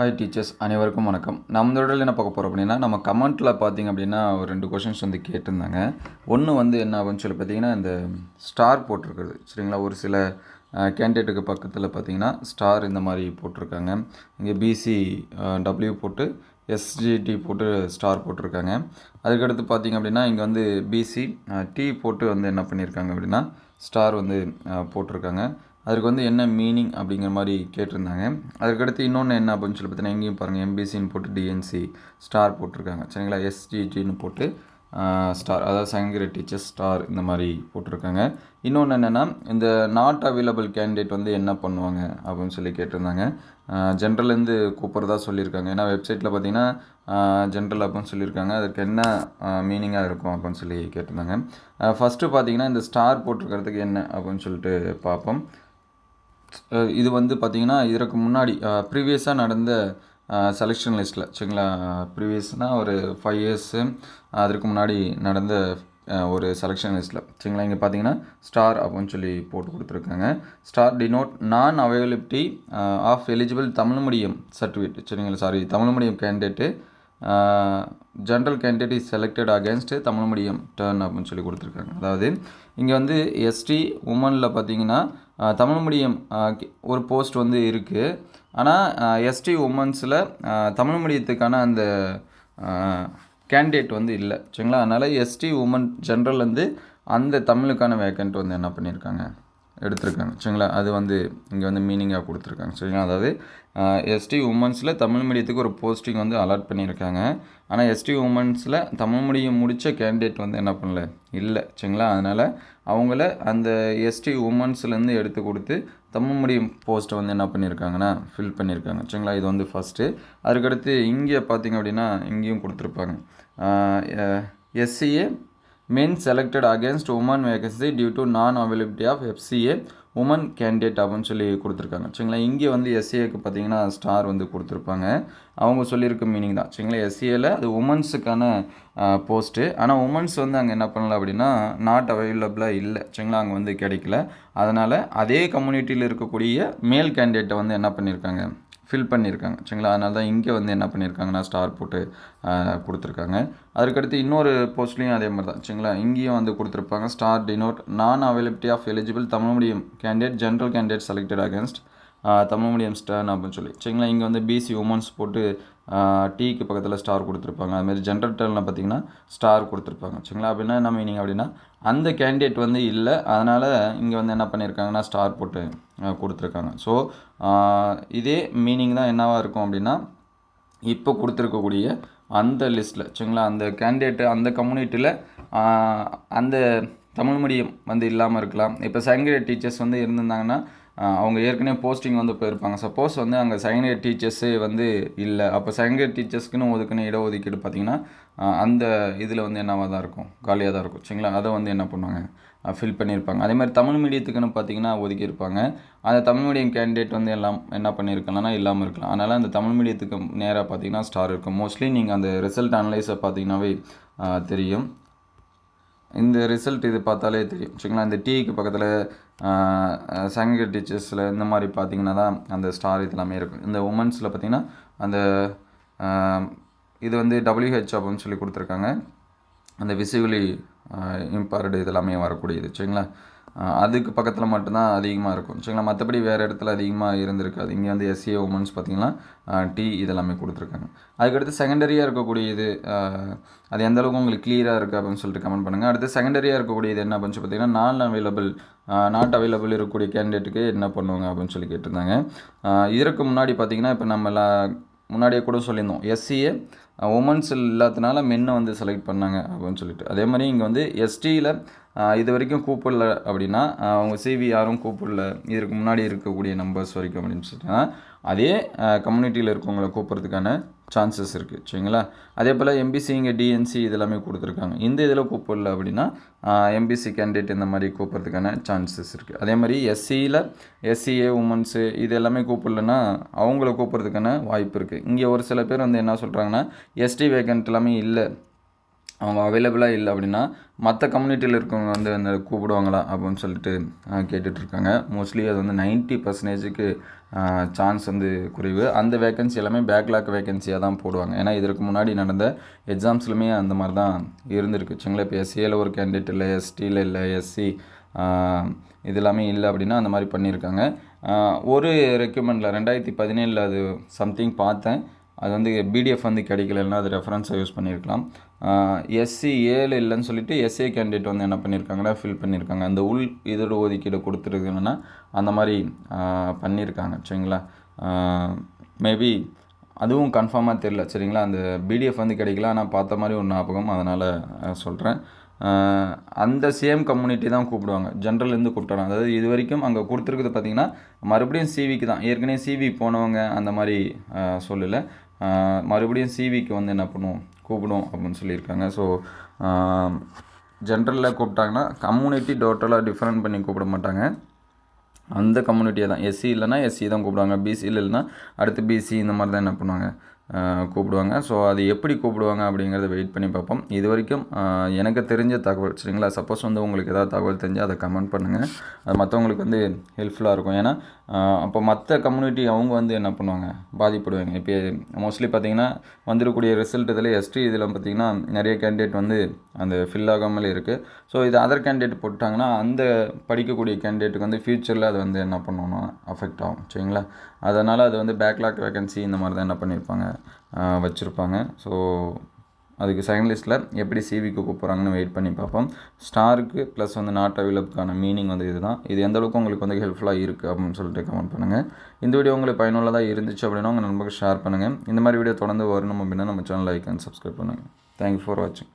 Hi teachers அனைவருக்கும் வணக்கம். நம்மளோட என்ன பார்க்க போகிறோம் அப்படின்னா நம்ம கமெண்ட்டில் பார்த்தீங்க அப்படின்னா ஒரு ரெண்டு கொஷின்ஸ் வந்து கேட்டிருந்தாங்க. ஒன்று வந்து என்ன ஆகுன்னு சொல்லி பார்த்தீங்கன்னா இந்த ஸ்டார் போட்டிருக்கிறது சரிங்களா? ஒரு சில கேண்டிடேட்டுக்கு பக்கத்தில் பார்த்தீங்கன்னா ஸ்டார் இந்த மாதிரி போட்டிருக்காங்க. இங்கே பிசி டபிள்யூ போட்டு எஸ்ஜிடி போட்டு ஸ்டார் போட்டிருக்காங்க. அதுக்கடுத்து பார்த்தீங்க அப்படின்னா இங்கே வந்து பிசி டி போட்டு வந்து என்ன பண்ணியிருக்காங்க அப்படின்னா ஸ்டார் வந்து போட்டிருக்காங்க. அதுக்கு வந்து என்ன மீனிங் அப்படிங்கிற மாதிரி கேட்டிருந்தாங்க. அதுக்கடுத்து இன்னொன்று என்ன அப்படின்னு சொல்லி பார்த்தீங்கன்னா எங்கேயும் பாருங்கள் எம்பிசின்னு போட்டு டிஎன்சி ஸ்டார் போட்டிருக்காங்க. சரிங்களா? எஸ்ஜிஜின்னு போட்டு ஸ்டார் அதாவது சங்கர டீச்சர்ஸ் ஸ்டார் இந்த மாதிரி போட்டிருக்காங்க. இன்னொன்று என்னென்னா இந்த நாட் அவைலபிள் கேண்டிடேட் வந்து என்ன பண்ணுவாங்க அப்படின்னு சொல்லி கேட்டிருந்தாங்க. ஜென்ரல்லேருந்து கூப்பிட்றதா சொல்லியிருக்காங்க. ஏன்னா வெப்சைட்டில் பார்த்தீங்கன்னா ஜென்ரல் அப்படின்னு சொல்லியிருக்காங்க. அதுக்கு என்ன மீனிங்காக இருக்கும் அப்படின்னு சொல்லி கேட்டிருந்தாங்க. ஃபஸ்ட்டு பார்த்தீங்கன்னா இந்த ஸ்டார் போட்டிருக்கிறதுக்கு என்ன அப்படின்னு சொல்லிட்டு பார்ப்போம். இது வந்து பார்த்திங்கன்னா இதற்கு முன்னாடி ப்ரீவியஸாக நடந்த செலெக்ஷன் லிஸ்ட்டில் சரிங்களா? ப்ரீவியஸ்னால் ஒரு ஃபைவ் இயர்ஸு அதற்கு முன்னாடி நடந்த ஒரு செலெக்ஷன் லிஸ்ட்டில் சரிங்களா? இங்கே பார்த்தீங்கன்னா ஸ்டார் அப்படின்னு சொல்லி போட்டு கொடுத்துருக்காங்க. Star denote non availability of eligible Tamil medium certificate சரிங்களா? Sorry Tamil medium candidate general candidate is selected against Tamil medium turn அப்படின்னு சொல்லி கொடுத்துருக்காங்க. அதாவது இங்கே வந்து எஸ்டி உமனில் பார்த்தீங்கன்னா தமிழ் மீடியம் ஒரு போஸ்ட் வந்து இருக்குது ஆனால் எஸ்டி உமன்ஸில் தமிழ் மீடியத்துக்கான அந்த கேண்டிடேட் வந்து இல்லை. சரிங்களா? அதனால் எஸ்டி உமன் ஜென்ரல் வந்து அந்த தமிழுக்கான வேக்கண்ட் வந்து என்ன பண்ணியிருக்காங்க? எடுத்திருக்காங்க. சரிங்களா? அது வந்து இங்கே வந்து மீனிங்காக கொடுத்துருக்காங்க. சரிங்களா? அதாவது எஸ்டி உமன்ஸில் தமிழ் மீடியத்துக்கு ஒரு போஸ்டிங் வந்து அலாட் பண்ணியிருக்காங்க. ஆனால் எஸ்டி உமன்ஸில் தமிழ் மீடியம் முடித்த கேண்டிடேட் வந்து என்ன பண்ணல? இல்லை. சரிங்களா? அதனால் அவங்கள அந்த எஸ்டி உமன்ஸ்லேருந்து எடுத்து கொடுத்து தமிழ் மீடியம் போஸ்ட்டை வந்து என்ன பண்ணியிருக்காங்கன்னா ஃபில் பண்ணியிருக்காங்க. சரிங்களா? இது வந்து ஃபஸ்ட்டு அதுக்கடுத்து இங்கே பார்த்தீங்க அப்படின்னா இங்கேயும் கொடுத்துருப்பாங்க. SCA men selected against woman vacancy due to non availability of FCA woman candidate அப்படின்னு சொல்லி கொடுத்துருக்காங்க. சரிங்களா? இங்கே வந்து எஸ்சிஏக்கு பார்த்தீங்கன்னா ஸ்டார் வந்து கொடுத்துருப்பாங்க. அவங்க சொல்லியிருக்க மீனிங் தான். சரிங்களா? எஸ்சிஏல அது உமன்ஸுக்கான போஸ்ட்டு ஆனால் உமன்ஸ் வந்து அங்கே என்ன பண்ணல அப்படின்னா நாட் அவைலபிளாக இல்லை. சரிங்களா? அங்கே வந்து கிடைக்கல. அதனால் அதே கம்யூனிட்டியில் இருக்கக்கூடிய மேல் கேண்டிடேட்டை வந்து என்ன பண்ணியிருக்காங்க? ஃபில் பண்ணியிருக்காங்க. சரிங்களா? அதனால தான் இங்கே வந்து என்ன பண்ணியிருக்காங்கன்னா ஸ்டார் போட்டு கொடுத்துருக்காங்க. அதுக்கடுத்து இன்னொரு போஸ்ட்லேயும் அதே மாதிரி தான். சரிங்களா? இங்கேயும் வந்து கொடுத்துருப்பாங்க star denote non availability of eligible Tamil medium candidate general candidate selected against Tamil medium stern அப்படின்னு சொல்லி. சரிங்களா? இங்கே வந்து பிசி உமன்ஸ் போட்டு டீக்கு பக்கத்தில் ஸ்டார் கொடுத்துருப்பாங்க. அதுமாதிரி ஜென்ரல் டர்னில் பார்த்தீங்கன்னா ஸ்டார் கொடுத்துருப்பாங்க. சரிங்களா? அப்படின்னா என்ன மீனிங் அப்படின்னா அந்த கேண்டிடேட் வந்து இல்லை. அதனால் இங்கே வந்து என்ன பண்ணியிருக்காங்கன்னா ஸ்டார் போட்டு கொடுத்துருக்காங்க. ஸோ இதே மீனிங் தான் என்னவாக இருக்கும் அப்படின்னா இப்போ கொடுத்துருக்கக்கூடிய அந்த லிஸ்ட்டில் சரிங்களா? அந்த கேண்டிடேட்டு அந்த கம்யூனிட்டியில் அந்த தமிழ் மீடியம் வந்து இல்லாமல் இருக்கலாம். இப்போ செகண்டரி டீச்சர்ஸ் வந்து இருந்திருந்தாங்கன்னா அவங்க ஏற்கனவே போஸ்டிங் வந்து போயிருப்பாங்க. சப்போஸ் வந்து அங்கே செகண்ட் இயர் டீச்சர்ஸே வந்து இல்லை. அப்போ செகண்ட் இயர் டீச்சர்ஸ்க்குன்னு ஒதுக்குன இடஒதுக்கீடு பார்த்தீங்கன்னா அந்த இதில் வந்து என்னவாக தான் இருக்கும்? காலியாக தான் இருக்கும். சரிங்களா? அதை வந்து என்ன பண்ணுவாங்க? ஃபில் பண்ணியிருப்பாங்க. அதே மாதிரி தமிழ் மீடியத்துக்குன்னு பார்த்தீங்கன்னா ஒதுக்கியிருப்பாங்க. அந்த தமிழ் மீடியம் கேண்டிடேட் வந்து எல்லாம் என்ன பண்ணியிருக்கலாம்னா இல்லாமல் இருக்கலாம். அதனால் அந்த தமிழ் மீடியத்துக்கு நேராக பார்த்தீங்கன்னா ஸ்டார் இருக்கும். மோஸ்ட்லி நீங்கள் அந்த ரிசல்ட் அனலைஸை பார்த்தீங்கன்னாவே தெரியும். இந்த ரிசல்ட் இது பார்த்தாலே தெரியும். சரிங்களா? இந்த டீக்கு பக்கத்தில் சங்கர் டீச்சர்ஸில் இந்த மாதிரி பார்த்தீங்கன்னா தான் அந்த ஸ்டார் இதெல்லாமே இருக்கும். இந்த உமன்ஸில் பார்த்தீங்கன்னா அந்த இது வந்து டபிள்யூஹெச் அப்படின்னு சொல்லி கொடுத்துருக்காங்க. அந்த விசிபிளி இம்பேர்டு இது எல்லாமே வரக்கூடியது சரிங்களா? அதுக்கு பக்கத்தில் மட்டும்தான் அதிகமாக இருக்கும் சரிங்களா? மற்றபடி வேறு இடத்துல அதிகமாக இருந்திருக்காது. இங்கே வந்து எஸ்சிஏ உமன்ஸ் பார்த்தீங்கன்னா டி இதெல்லாமே கொடுத்துருக்காங்க. அதுக்கடுத்து செகண்டரியாக இருக்கக்கூடிய இது அது எந்த அளவுக்கு உங்களுக்கு கிளியராக இருக்குது அப்படின்னு சொல்லிட்டு கமெண்ட் பண்ணுங்கள் அடுத்து செகண்டரியாக இருக்கக்கூடிய இது என்ன அப்படின்னு பார்த்தீங்கன்னா நான் அவைலபிள் நாட் அவைலபிள் இருக்கக்கூடிய கேண்டிடேட்டுக்கு என்ன பண்ணுவாங்க அப்படின்னு சொல்லி கேட்டிருந்தாங்க. இதற்கு முன்னாடி பார்த்தீங்கன்னா இப்போ நம்ம முன்னாடியே கூட சொல்லியிருந்தோம். எஸ்சியை உமன்ஸ் இல்லாதனால மென்னை வந்து செலக்ட் பண்ணாங்க அப்படின்னு சொல்லிட்டு. அதே மாதிரி இங்கே வந்து எஸ்டியில் இது வரைக்கும் கூப்பிடல அப்படின்னா அவங்க சிவி யாரும் கூப்பிடல. இதற்கு முன்னாடி இருக்கக்கூடிய நம்பர்ஸ் வரைக்கும் அப்படின்னு சொல்லிட்டுனா அதே கம்யூனிட்டியில் இருக்கவங்களை கூப்பிட்றதுக்கான சான்சஸ் இருக்குது சரிங்களா? அதே போல் எம்பிசி இங்கே டிஎன்சி இதெல்லாமே கொடுத்துருக்காங்க. இந்த இதில் கூப்பிடல அப்படின்னா எம்பிசி கேண்டிடேட் இந்த மாதிரி கூப்பிட்றதுக்கான சான்சஸ் இருக்குது அதே மாதிரி எஸ்சியில் எஸ்சிஏ உமன்ஸு இது எல்லாமே கூப்பிடலன்னா அவங்கள கூப்பிட்றதுக்கான வாய்ப்பு இருக்குது இங்கே ஒரு சில பேர் வந்து என்ன சொல்கிறாங்கன்னா எஸ்டி வேகண்ட் எல்லாமே இல்லை. அவங்க அவைலபிளாக இல்லை அப்படின்னா மற்ற கம்யூனிட்டியில் இருக்கவங்க வந்து அந்த கூப்பிடுவாங்களா அப்படின்னு சொல்லிட்டு கேட்டுட்ருக்காங்க. மோஸ்ட்லி அது வந்து நைன்ட்டி பர்சன்டேஜுக்கு சான்ஸ் வந்து குறைவு. அந்த வேக்கன்சி எல்லாமே பேக்லாக் வேக்கன்சியாக தான் போடுவாங்க. ஏன்னா இதற்கு முன்னாடி நடந்த எக்ஸாம்ஸ்லுமே அந்த மாதிரி தான் இருந்திருக்கு. வச்சுங்களேன் இப்போ எஸ்சியில் ஒரு கேண்டிடேட் இல்லை எஸ்டியில் இல்லை எஸ்சி இது எல்லாமே இல்லை அப்படின்னா அந்த மாதிரி பண்ணியிருக்காங்க. ஒரு ரெக்யூமெண்டில் ரெண்டாயிரத்தி பதினேழில் அது சம்திங் பார்த்தேன். அது வந்து பிடிஎஃப் வந்து கிடைக்கலன்னா அது ரெஃபரன்ஸை யூஸ் பண்ணியிருக்கலாம் எஸ்சி ஏழு இல்லைன்னு சொல்லிட்டு எஸ்ஏ கேண்டிடேட் வந்து என்ன பண்ணியிருக்காங்கன்னா ஃபில் பண்ணியிருக்காங்க அந்த உள் இதோட ஒதுக்கீடு கொடுத்துருக்குன்னா அந்த மாதிரி பண்ணியிருக்காங்க சரிங்களா? மேபி அதுவும் கன்ஃபார்மாக தெரில சரிங்களா? அந்த பிடிஎஃப் வந்து கிடைக்கல. ஆனால் பார்த்த மாதிரி ஒரு ஞாபகம் அதனால் சொல்கிறேன் அந்த சேம் கம்யூனிட்டி தான் கூப்பிடுவாங்க. ஜென்ரல்லேருந்து கூப்பிட்டாங்க அதாவது இது வரைக்கும் அங்கே கொடுத்துருக்குது பார்த்திங்கன்னா மறுபடியும் சிவிக்கு தான். ஏற்கனவே சிவி போனவங்க அந்த மாதிரி சொல்லலை. மறுபடியும் சிவிக்கு வந்து என்ன பண்ணுவோம் கூப்பிடும் அப்படின்னு சொல்லியிருக்காங்க. ஸோ ஜென்ரலில் கூப்பிட்டாங்கன்னா கம்யூனிட்டி டோட்டலாக டிஃப்ரெண்ட் பண்ணி கூப்பிட மாட்டாங்க. அந்த கம்யூனிட்டியை தான். எஸ்சி இல்லைனா எஸ்சி தான் கூப்பிடுவாங்க. பிசி இல்லைன்னா அடுத்து பிசி இந்த மாதிரி தான் என்ன பண்ணுவாங்க. கூப்பிடுவாங்க. ஸோ அது எப்படி கூப்பிடுவாங்க அப்படிங்கிறத வெயிட் பண்ணி பார்ப்போம். இது வரைக்கும் எனக்கு தெரிஞ்ச தகவல் சரிங்களா? சப்போஸ் வந்து உங்களுக்கு ஏதாவது தகவல் தெரிஞ்சால் அதை கமெண்ட் பண்ணுங்கள் அது மற்றவங்களுக்கு வந்து ஹெல்ப்ஃபுல்லாக இருக்கும். ஏன்னா அப்போ மற்ற கம்யூனிட்டி அவங்க வந்து என்ன பண்ணுவாங்க? பாதிப்படுவாங்க. இப்போ மோஸ்ட்லி பார்த்தீங்கன்னா வந்துடக்கூடிய ரிசல்ட் இதில் எஸ்டி இதில் பார்த்தீங்கன்னா நிறைய கேண்டிடேட் வந்து அந்த ஃபில் ஆகாமல் இருக்குது ஸோ இது அதர் கேண்டிடேட் போட்டாங்கன்னா அந்த படிக்கக்கூடிய கேண்டிடேட்டுக்கு வந்து ஃப்யூச்சரில் அது வந்து என்ன பண்ணணும்? அஃபெக்ட் ஆகும். சரிங்களா? அதனால் அது வந்து பேக்லாக் வேகன்சி இந்த மாதிரி தான் என்ன பண்ணியிருப்பாங்க? வச்சுருப்பாங்க. ஸோ அதுக்கு செகண்ட் லிஸ்ட்டில் எப்படி சிவிக்கு கூப்பிட்றாங்கன்னு வெயிட் பண்ணி பார்ப்போம். ஸ்டாருக்கு ப்ளஸ் வந்து நாட் அவைலபுக்கான மீனிங் வந்து இதுதான். இது எந்த அளவுக்கு உங்களுக்கு வந்து ஹெல்ப்ஃபுல்லாக இருக்குது அப்படின்னு சொல்லிட்டு கமெண்ட் பண்ணுங்கள் இந்த வீடியோ உங்களுக்கு பயனுள்ளதாக இருந்துச்சு அப்படின்னா உங்கள் நண்பர்கள் ஷேர் பண்ணுங்கள் இந்த மாதிரி வீடியோ தொடர்ந்து வரணும் அப்படின்னா நம்ம சேனல் லைக் அண்ட் சப்ஸ்கிரைப் பண்ணுங்கள் தேங்க்யூ ஃபார் வாட்சிங்